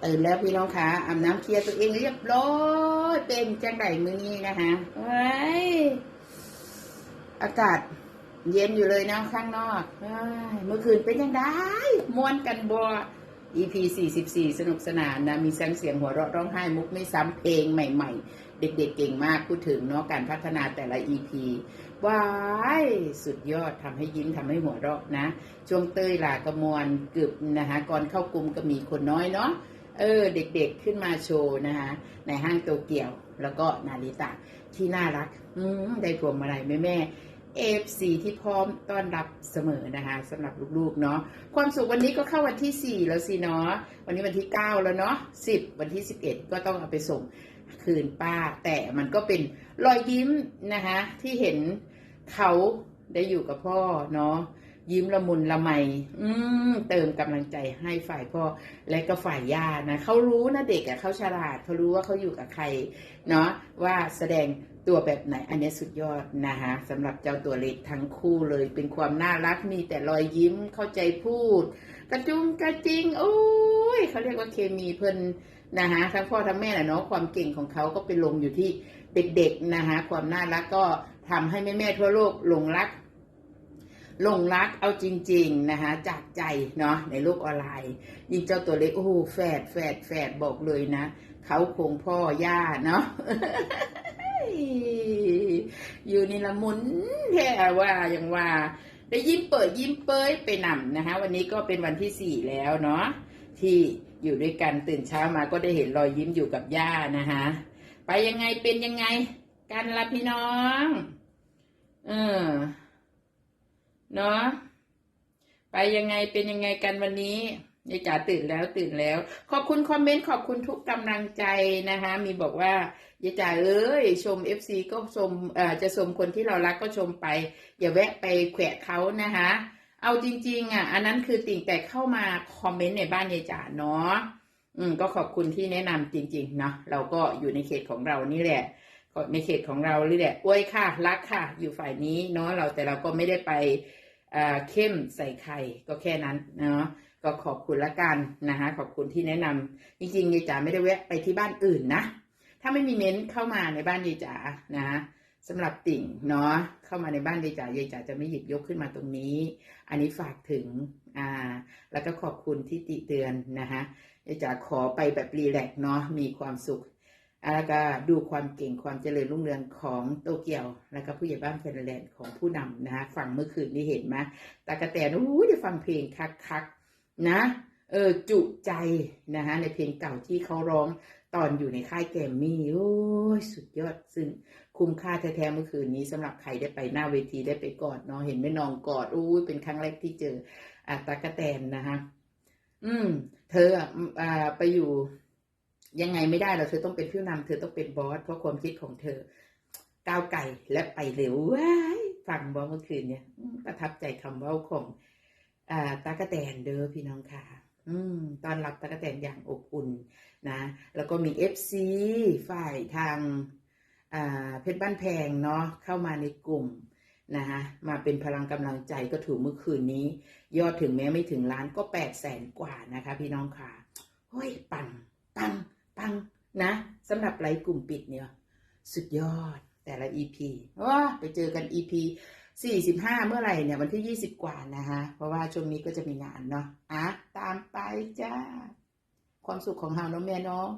เตื่นแล้วพี่น้องคะอาบน้ำเคลียร์ตัวเองเรียบร้อยเป็นจังไดมือนี้นะคะเฮ้ยอากาศเย็นอยู่เลยนะข้างนอกเมื่อคืนเป็นยังไงม่วนกันบัว EP 44 สนุกสนานนะ มีเสียงเสียงหัวเราะร้องไห้มุกไม่ซ้ำเพลงใหม่ ๆ เด็กๆเก่งมากพูดถึงเนาะการพัฒนาแต่ละ EP ว้ายสุดยอดทำให้ยิ้มทำให้หัวเราะนะ ช่วงเต้ยลากระมวลกึบนะคะก่อนเข้ากลุ่มก็มีคนน้อยเนาะ เออเด็กๆขึ้นมาโชว์นะคะในห้างโตเกียวแล้วก็นาริตะที่น่ารักอืมได้พวงมาลัยแม่แม่เอฟซีที่พร้อมต้อนรับเสมอนะคะสำหรับลูกๆเนาะความสุขวันนี้ก็เข้าวันที่ 4 แล้วสิเนาะวันนี้วันที่ 9 แล้วเนาะ10 วันที่ 11 ก็ต้องเอาไปส่งคืนป้า แต่มันก็เป็นรอยยิ้มนะคะที่เห็นเขาได้อยู่กับพ่อเนาะ ยิ้มละมุนละไมอืมเติมกำลังใจให้ฝ่ายพ่อและก็ฝ่ายย่านะเขารู้นะเด็กอะเขาฉลาดเขารู้ว่าเขาอยู่กับใครเนาะว่าแสดงตัวแบบไหนอันนี้สุดยอดนะคะสำหรับเจ้าตัวเล็กทั้งคู่เลยเป็นความน่ารักมีแต่รอยยิ้มเข้าใจพูด กระจุงกระจิงโอ้ยเขาเรียกว่าเคมีเพิ่นนะคะทั้งพ่อทั้งแม่แหละเนาะความเก่งของเขาก็ไปลงอยู่ที่เด็กๆนะคะความน่ารักก็ทำให้แม่ๆทั่วโลกหลงรัก ลงรักเอาจริง ๆ นะคะจากใจเนาะในโลกออนไลน์ ยิ่งเจ้าตัวเล็กโอ้โหแฝดแฝดแฝดบอกเลยนะ เขาคงพ่อย่าเนาะอยู่นี่ละมุนแท้ว่าอย่างว่า ได้ยิ้มเปิดยิ้มเปยไปนำนะคะวันนี้ก็เป็นวันที่สี่แล้วเนาะที่อยู่ด้วยกันตื่นเช้ามาก็ได้เห็นรอยยิ้มอยู่กับย่านะคะไปยังไงเป็นยังไง กันละพี่น้อง เออ เนาะไปยังไงเป็นยังไงกันวันนี้ยายจ๋าตื่นแล้วตื่นแล้ว ขอบคุณคอมเมนต์ขอบคุณทุกกำลังใจนะคะ มีบอกว่ายายจ๋าเอ้ยชม FC ก็ชมเอ่อจะชมคนที่เรารักก็ชมไป อย่าแวะไปแขวะเขานะคะ เอาจริง ๆ อะ อันนั้นคือติ่งแต่เข้ามาคอมเมนต์ในบ้านยายจ๋าเนาะอืมก็ขอบคุณที่แนะนำจริงๆเนาะเราก็อยู่ในเขตของเรานี่แหละในเขตของเรานี่แหละอวยค่ะรักค่ะ อยู่ฝ่ายนี้เนาะเราแต่เราก็ไม่ได้ไป เข้มใส่ใครก็แค่นั้นเนาะก็ขอบคุณละกันนะคะขอบคุณที่แนะนำจริงๆยายจ๋าไม่ได้แวะไปที่บ้านอื่นนะ ถ้าไม่มีเม้นเข้ามาในบ้านยายจ๋านะสำหรับติ่งเนาะเข้ามาในบ้านยายจ๋ายายจ๋าจะไม่หยิบยกขึ้นมาตรงนี้ อันนี้ฝากถึงอ่าแล้วก็ขอบคุณที่ติเตือนนะคะยายจ๋าขอไปแบบรีแลกซ์เนาะมีความสุข แล้วก็ดูความเก่งความเจริญรุ่งเรืองของโตเกียว แล้วก็ผู้ใหญ่บ้านแฟนแลนด์ของผู้นำนะคะฟังเมื่อคืนนี้เห็นไหมตากระแตนอู้ได้ฟังเพลงคักๆนะ เออจุใจนะคะในเพลงเก่าที่เขาร้องตอนอยู่ในค่ายแกมมี่โอ้ยสุดยอดซึ่งคุ้มค่าแท้ๆเมื่อคืนนี้สำหรับใครได้ไปหน้าเวทีได้ไปกอดเนาะเห็นแม่นองกอดอู้ยเป็นครั้งแรกที่เจออะตากระแตนนะคะอืม เธออ่าไปอยู่ ยังไงไม่ได้เราเธอต้องเป็นผู้นำเธอต้องเป็นบอสเพราะความคิดของเธอ ก้าวไกลและไปเร็วว้ายฟังบอเมื่อคืนเนี่ยประทับใจคำเว่าของอ่าตากะแตนเด้อพี่น้องค่ะ อืมตอนรับตากะแตนอย่างอบอุ่นนะ แล้วก็มีเอฟซีฝ่ายทางอ่าเพชรบ้านแพงเนาะเข้ามาในกลุ่มนะคะมาเป็นพลังกำลังใจก็ถือเมื่อคืนนี้ ยอดถึงแม้ไม่ถึงล้านก็แปดแสนกว่านะคะ พี่น้องค่ะเฮ้ยปังปัง ปังนะสำหรับไลฟ์กลุ่มปิดเนี่ย สุดยอดแต่ละ EP ว้าไปเจอกัน EP 45 เมื่อไหร่เนี่ย วันที่ 20 กว่านะคะเพราะว่าช่วงนี้ก็จะมีงานเนาะอะตามไปจ้า ความสุขของเฮาเนาะแม่เนาะ